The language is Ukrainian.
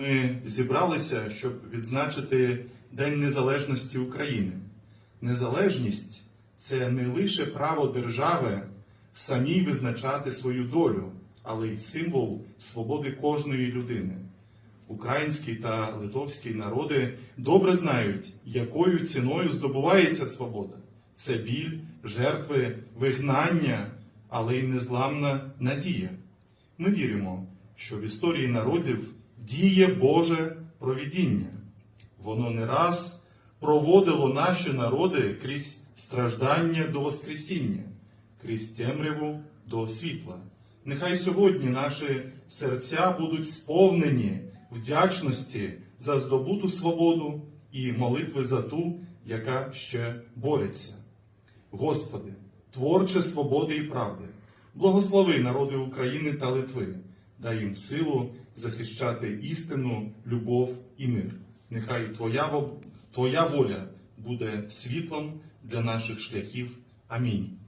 Ми зібралися, щоб відзначити День Незалежності України. Незалежність це не лише право держави самій визначати свою долю, але й символ свободи кожної людини. Український та литовський народи добре знають, якою ціною здобувається свобода. Це біль, жертви, вигнання, але й незламна надія. Ми віримо, що в історії народів діє Боже провідіння. Воно не раз проводило наші народи крізь страждання до Воскресіння, крізь темряву до світла. Нехай сьогодні наші серця будуть сповнені вдячності за здобуту свободу і молитви за ту, яка ще бореться. Господи, творче свободи і правди, благослови народи України та Литви, дай їм силу захищати істину, любов і мир. Нехай Твоя, Твоя воля буде світлом для наших шляхів. Амінь.